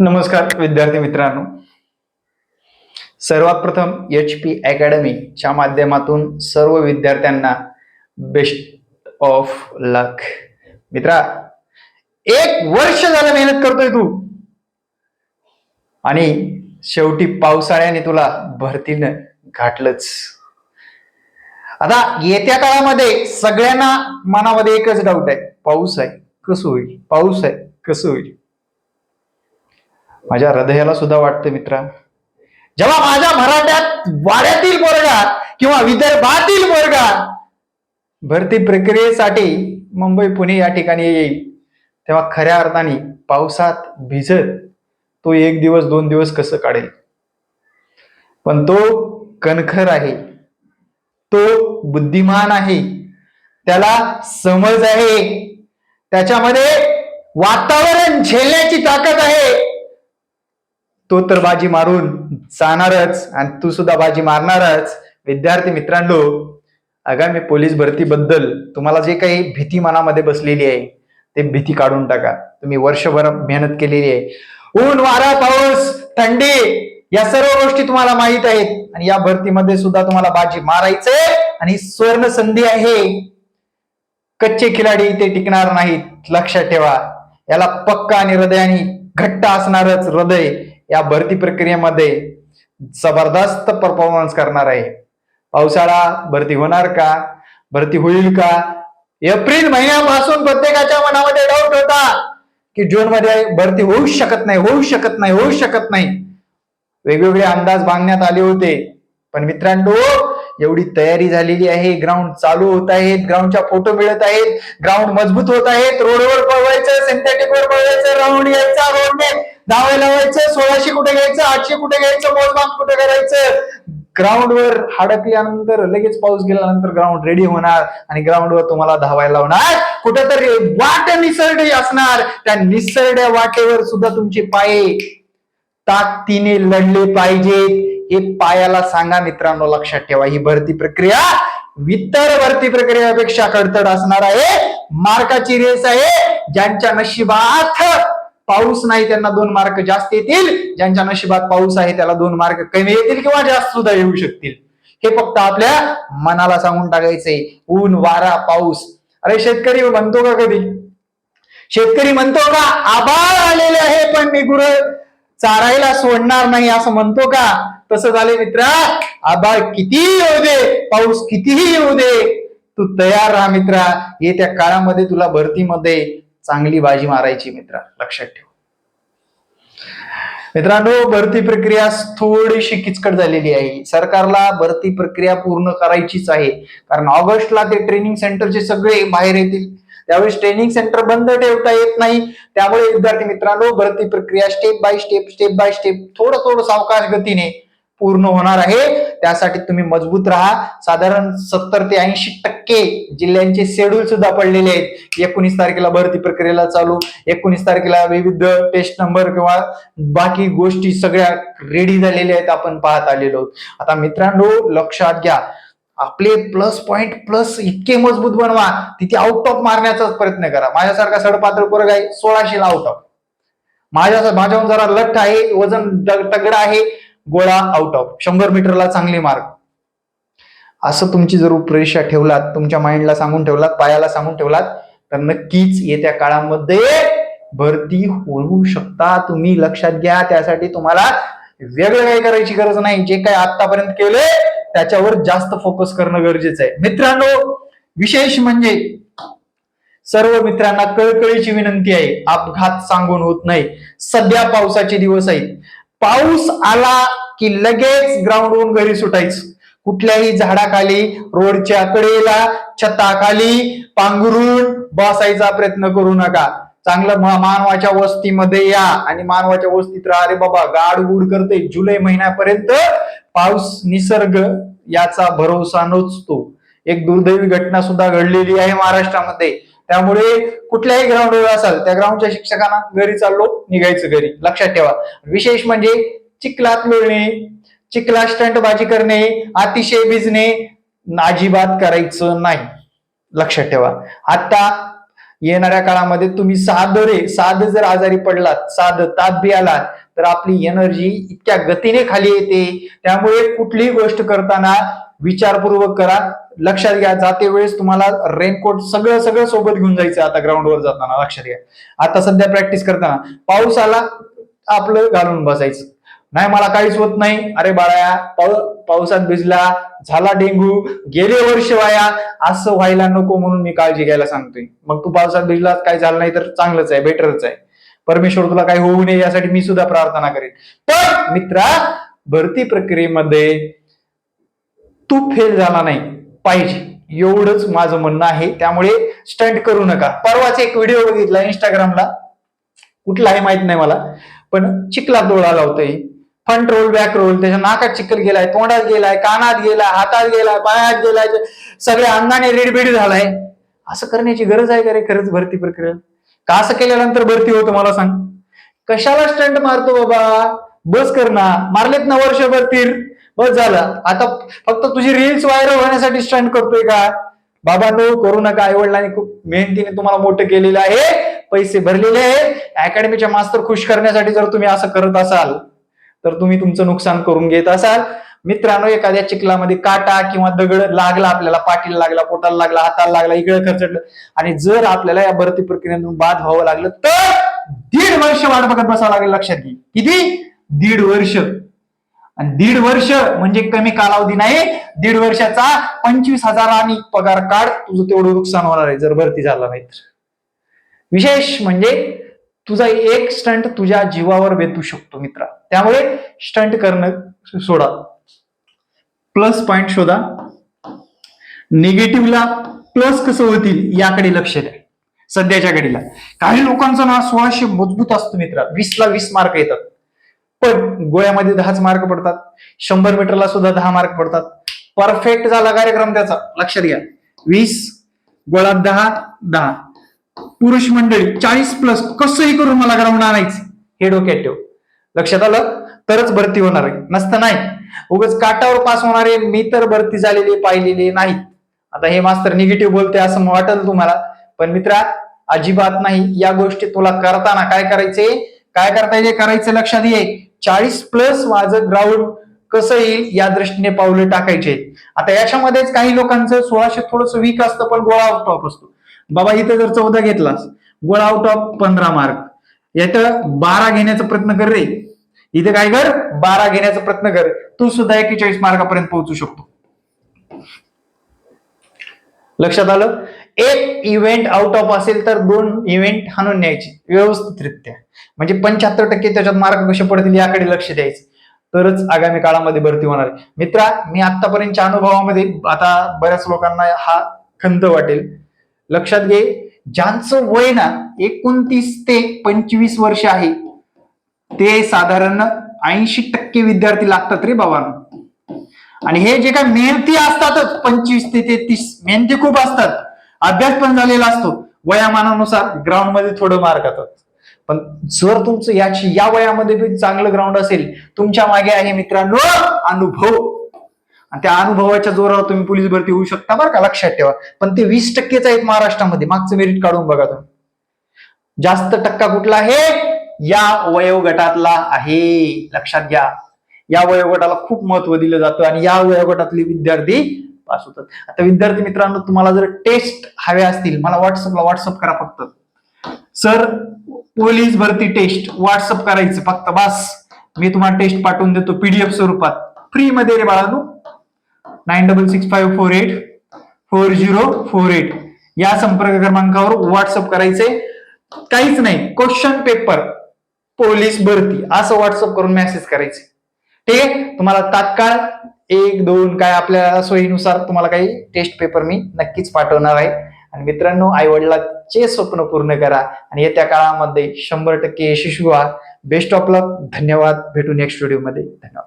नमस्कार विद्यार्थी मित्रांनो. सर्वात प्रथम एच पी अकॅडमीच्या माध्यमातून सर्व विद्यार्थ्यांना बेस्ट ऑफ लक मित्रा एक वर्ष झालं मेहनत करतोय तू. आणि शेवटी पावसाळ्याने तुला भरतीनं घाटलंच आता येत्या काळामध्ये सगळ्यांना मनामध्ये एकच डाऊट आहे. पाऊस आहे कसं होईल? पाऊस आहे कसं होईल? माझ्या हृदयाला सुद्धा वाटतं मित्रा. जेव्हा माझ्या मराठ्यात वाड्यातील वर्गात किंवा विदर्भातील वर्गात भरती प्रक्रियेसाठी मुंबई पुणे या ठिकाणी येईल तेव्हा खऱ्या अर्थाने पावसात भिजत तो एक दिवस दोन दिवस कसं काढेल? पण तो कणखर आहे. तो बुद्धिमान आहे. त्याला समज आहे. त्याच्यामध्ये वातावरण झेलण्याची ताकद आहे. तो तर बाजी मारून जाणारच आणि तू सुद्धा बाजी मारणारच. विद्यार्थी मित्रांनो आगामी पोलीस भरतीबद्दल तुम्हाला जे काही भीती मनामध्ये बसलेली आहे ते भीती काढून टाका. तुम्ही वर्षभर मेहनत केलेली आहे. ऊन वारा पाऊस थंडी या सर्व गोष्टी तुम्हाला माहीत आहेत. आणि या भरतीमध्ये सुद्धा तुम्हाला बाजी मारायचंय आणि स्वर्ण संधी आहे. कच्चे खिलाडी इथे टिकणार नाहीत. लक्षात ठेवा. याला पक्का आणि हृदयाने घट्ट असणारच हृदय. या भरती प्रक्रियेमध्ये जबरदस्त परफॉर्मन्स करणार आहे. पावसाळा भरती होणार का? भरती होईल का? एप्रिल महिन्यापासून प्रत्येकाच्या मनामध्ये डाऊट होता की जून मध्ये भरती होऊ शकत नाही होऊ शकत नाही होऊ शकत नाही. वेगवेगळे अंदाज बांधण्यात आले होते. पण मित्रांनो एवढी तयारी झालेली आहे. ग्राउंड चालू होत आहेत. ग्राउंडच्या फोटो मिळत आहेत. ग्राउंड मजबूत होत आहेत. रोडवर पळवायचं सिंथेटिक वर पळवायचं. राऊंड यायचा रोडने धावे लावायचं सोळाशे कुठे घ्यायचं आठशे कुठे घ्यायचं मोजमाप कुठे करायचं? ग्राउंडवर हडकल्यानंतर लगेच पाऊस गेल्यानंतर ग्राउंड रेडी होणार आणि ग्राउंडवर तुम्हाला धावायला लावणार. कुठेतरी वाट निसरडी असणार. त्या निसरड्या वाटेवर सुद्धा तुमचे पाय ताकदीने लढले पाहिजेत. हे पायाला सांगा मित्रांनो लक्षात ठेवा. ही भरती प्रक्रिया इतर भरती प्रक्रियापेक्षा खडतड असणार आहे. मार्काची रेस आहे. ज्यांच्या नशिबात पाऊस नाही त्यांना दोन मार्क जास्त येतील. ज्यांच्या नशिबात पाऊस आहे त्याला दोन मार्क कमी येतील किंवा जास्त सुद्धा येऊ शकतील. हे फक्त आपल्या मनाला सांगून टाकायचंय. ऊन वारा पाऊस. अरे शेतकरी म्हणतो का कधी? शेतकरी म्हणतो का आभाळ आलेले आहे पण मी गुरु चारायला सोडणार नाही असं म्हणतो का? तसं झाले मित्रा. आभाळ कितीही येऊ दे पाऊस कितीही येऊ दे तू तयार राहा मित्रा. येत्या काळामध्ये तुला भरतीमध्ये चांगली बाजी मारायची मित्रा लक्षात ठेव. मित्रांनो भरती प्रक्रिया थोडीशी किचकट झालेली आहे. सरकारला भरती प्रक्रिया पूर्ण करायचीच आहे. कारण ऑगस्टला ते ट्रेनिंग सेंटरचे सगळे बाहेर येतील. त्यावेळेस ट्रेनिंग सेंटर बंद ठेवता येत नाही. त्यामुळे विद्यार्थी मित्रांनो भरती प्रक्रिया step by step step by step थोडं थोडं सावकाश गतीने पूर्ण होणार आहे. त्यासाठी तुम्ही मजबूत राहा. साधारण सत्तर ते ऐंशी टक्के जिल्ह्यांचे शेड्यूल सुद्धा पडलेले आहेत. एकोणीस तारखेला भरती प्रक्रियेला चालू. एकोणीस तारखेला विविध टेस्ट नंबर किंवा बाकी गोष्टी सगळ्या रेडी झालेल्या आहेत आपण पाहत आलेलो आता मित्रांनो लक्षात घ्या. आपले प्लस पॉइंट प्लस इतके मजबूत बनवा तिथे आउट ऑफ मारण्याचाच प्रयत्न करा. माझ्यासारखा सडपात्र पोरग आहे सोळाशे आउट ऑफ माझ्या माझ्याहून जरा लठ्ठ आहे वजन द- तगडा आहे. गोळा आउट ऑफ शंभर मीटरला चांगले मार्क असं तुमची जर प्रेक्षा ठेवलात तुमच्या माइंडला सांगून ठेवलात पायाला सांगून ठेवलात तर नक्कीच येत्या काळामध्ये भरती होऊ शकता. तुम्ही लक्षात घ्या त्यासाठी तुम्हाला वेगळं काही करायची गरज नाही. जे काय आतापर्यंत केलंय त्याच्यावर जास्त फोकस करणं गरजेचं आहे. मित्रांनो विशेष म्हणजे सर्व मित्रांना कळकळीची विनंती आहे. अपघात सांगून होत नाही. सध्या पावसाचे दिवस आहेत. पाऊस आला की लगेच ग्राउंडवरून घरी सुटायचं. कुठल्याही झाडाखाली रोडच्या कडेला छताखाली पांघरून बसायचा प्रयत्न करू नका. चांगलं मानवाच्या वस्तीमध्ये या आणि मानवाच्या वस्तीत अरे रे बाबा गाड गुड करते. जुलै महिन्यापर्यंत पाऊस निसर्ग याचा भरोसा नसतो. एक दुर्दैवी घटना सुद्धा घडलेली आहे महाराष्ट्रामध्ये. त्यामुळे कुठल्याही ग्राउंडवर असाल त्या ग्राउंडच्या शिक्षकांना घरी चाललो निघायचं घरी. लक्षात ठेवा. विशेष म्हणजे चिखलात मिळणे चिखला स्टंटबाजी करणे अतिशय भिजणे अजिबात करायचं नाही. लक्षात ठेवा. आता येणाऱ्या काळामध्ये तुम्ही साधरे रे जर आजारी पडलात साध ताप बी आलात तर आपली एनर्जी इतक्या गतीने खाली येते. त्यामुळे कुठलीही गोष्ट करताना विचारपूर्वक करा. लक्षात घ्या. जाते वेळेस तुम्हाला रेनकोट सगळं सगळं सोबत घेऊन जायचं आता ग्राउंडवर जाताना. लक्षात घ्या. आता सध्या प्रॅक्टिस करताना पाऊस आला आपलं घालून बसायचं. नाही मला काहीच होत नाही. अरे बाळा पाऊ पावसात भिजला झाला डेंगू गेले वर्ष वाया. असं व्हायला नको म्हणून मी काळजी घ्यायला सांगतोय. मग तू पावसात भिजला काय झालं नाही तर चांगलंच आहे बेटरच आहे. परमेश्वर तुला काही होऊ नये यासाठी मी सुद्धा प्रार्थना करेन. पण मित्रा भरती प्रक्रियेमध्ये तू फेल झाला नाही पाहिजे. एवढंच माझं म्हणणं आहे. त्यामुळे स्टंट करू नका. परवाच एक व्हिडिओ बघितला इंस्टाग्रामला कुठला आहे माहीत नाही मला. पण चिखलात डोळा लावतोय. फ्रंट रोल बॅक रोल त्याच्या नाकात चिखल गेलाय तोंडात गेलाय कानात गेलाय हातात गेलाय पायात गेलाय सगळ्या अंगाने रेडबेड झालाय. असं करण्याची गरज आहे का रे खरंच भरती प्रक्रिया? का असं केल्यानंतर भरती होतो मला सांग? कशाला स्टंट मारतो बाबा? बस कर ना. मारलेत ना वर्षभर तीर. बस झालं. आता फक्त तुझी रील्स व्हायरल होण्यासाठी स्टंट करतोय का? बाबा नो करू नका. आई वडिलांनी खूप मेहनतीने तुम्हाला मोठं केलेलं आहे. पैसे भरलेले आहे अकॅडमीच्या मास्तर खुश करण्यासाठी जर तुम्ही असं करत असाल तर तुम्ही तुमचं नुकसान करून घेत असाल. मित्रांनो एखाद्या चिखलामध्ये काटा किंवा दगड लागला आपल्याला पाठीला लागला पोटाला लागला हाताला लागला इकडे खर्चटलं आणि जर आपल्याला या भरती प्रक्रियेतून बाद व्हावं लागलं तर दीड वर्ष वाट बघत बसावं लागेल लक्षात घे. किती? दीड वर्ष. आणि दीड वर्ष म्हणजे कमी कालावधी नाही दीड वर्षाचा पंचवीस हजारांनी पगार काढ. तुझं तेवढं नुकसान होणार आहे जर भरती झाला नाही तर. विशेष म्हणजे तुझा एक स्टंट तुझ्या जीवावर बेतू शकतो मित्रा. त्यामुळे स्टंट करणं सोडा. प्लस पॉइंट शोधा. निगेटिव्हला प्लस कसं होतील याकडे लक्ष द्या. सध्याच्या घडीला. काही लोकांचा ना सोळाशे मजबूत असतो मित्रा. वीस ला वीस मार्क येतात. पण गोळ्यामध्ये दहाच मार्क पडतात. शंभर मीटरला सुद्धा दहा मार्क पडतात. परफेक्ट झाला कार्यक्रम त्याचा. लक्षात घ्या. वीस गोळ्यात दहा दहा. पुरुष मंडळी चाळीस प्लस कसंही करून मला ग्राउंड आणायचं. हे डोक्यात ठेव. लक्षात आलं? तरच भरती होणार आहे. नसतं नाही. उगाच काटावर पास होणारे मी तर भरती झालेले पाहिलेले नाहीत. आता हे मास्तर निगेटिव्ह बोलते असं वाटेल तुम्हाला. पण मित्रा अजिबात नाही. या गोष्टी तुला करताना काय करायचे काय करता येईल करायचं लक्षात ये. चाळीस प्लस माझं ग्राउंड कसं येईल या दृष्टीने पावलं टाकायचे. आता याच्यामध्येच काही लोकांचं सोळाशे थोडस वीक असतं पण गोळा आउट ऑफ असतो. बाबा इथे जर चौदा घेतलास गोळा आउट ऑफ पंधरा मार्क याचं बारा घेण्याचा प्रयत्न कर रे. इथे काय कर? बारा घेण्याचा प्रयत्न कर. तू सुद्धा एकेचाळीस मार्कापर्यंत पोहोचू शकतो. लक्षात आलं? एक इव्हेंट आउट ऑफ असेल तर दोन इव्हेंट हाणून न्यायचे व्यवस्थितरित्या. म्हणजे पंच्याहत्तर टक्के त्याच्यात मार्क कसे पडतील याकडे लक्ष द्यायचं. तरच आगामी काळामध्ये भरती होणार. आहे मित्रा मी आतापर्यंतच्या अनुभवामध्ये आता बऱ्याच लोकांना हा खंत वाटेल. लक्षात घे ज्यांचं वय ना एकोणतीस ते पंचवीस वर्ष आहे ते साधारण ऐंशी टक्के विद्यार्थी लागतात रे बाबांनो आणि हे जे काय मेहनती असतातच पंचवीस ते तेहतीस मेहनती खूप असतात. अभ्यास पण झालेला असतो. वयामानानुसार ग्राउंडमध्ये थोडं मार्क येतात. पण जर तुमचं याची या वयामध्ये बी चांगलं ग्राउंड असेल तुमच्या मागे आहे मित्रांनो अनुभव. आणि त्या अनुभवाच्या जोरावर तुम्ही पोलीस भरती होऊ शकता बरं का लक्षात ठेवा. पण ते वीस टक्केच आहेत महाराष्ट्रामध्ये मागचं मेरिट काढून बघा तुम्ही. जास्त टक्का कुठला आहे? या वयोगटातला आहे. लक्षात घ्या. या वयोगटाला खूप महत्त्व दिलं जातं आणि या वयोगटातले विद्यार्थी पास होतात. आता विद्यार्थी मित्रांनो तुम्हाला जर टेस्ट हवे असतील मला व्हॉट्सअपला व्हॉट्सअप करा फक्त. सर पोलीस भरती टेस्ट व्हॉट्सअप करायचं फक्त बस. मी तुम्हाला टेस्ट पाठवून देतो पीडीएफ स्वरूपात. फ्री मध्ये रे बाळानू. Nine double six five four eight four zero four eight या संपर्क क्रमांकावर व्हॉट्सअप करायचे काहीच नाही. क्वेश्चन पेपर पोलीस भरती. असं व्हॉट्सअप करून मेसेज करायचे ठीक आहे? तुम्हाला तात्काळ एक दोन काय आपल्या सोयीनुसार तुम्हाला काही टेस्ट पेपर मी नक्कीच पाठवणार आहे. आणि मित्रांनो आई वडिलांचे स्वप्न पूर्ण करा आणि येत्या काळामध्ये शंभर टक्के यशस्वी व्हा बेस्ट ऑफ लक धन्यवाद भेटू नेक्स्ट व्हिडिओमध्ये धन्यवाद.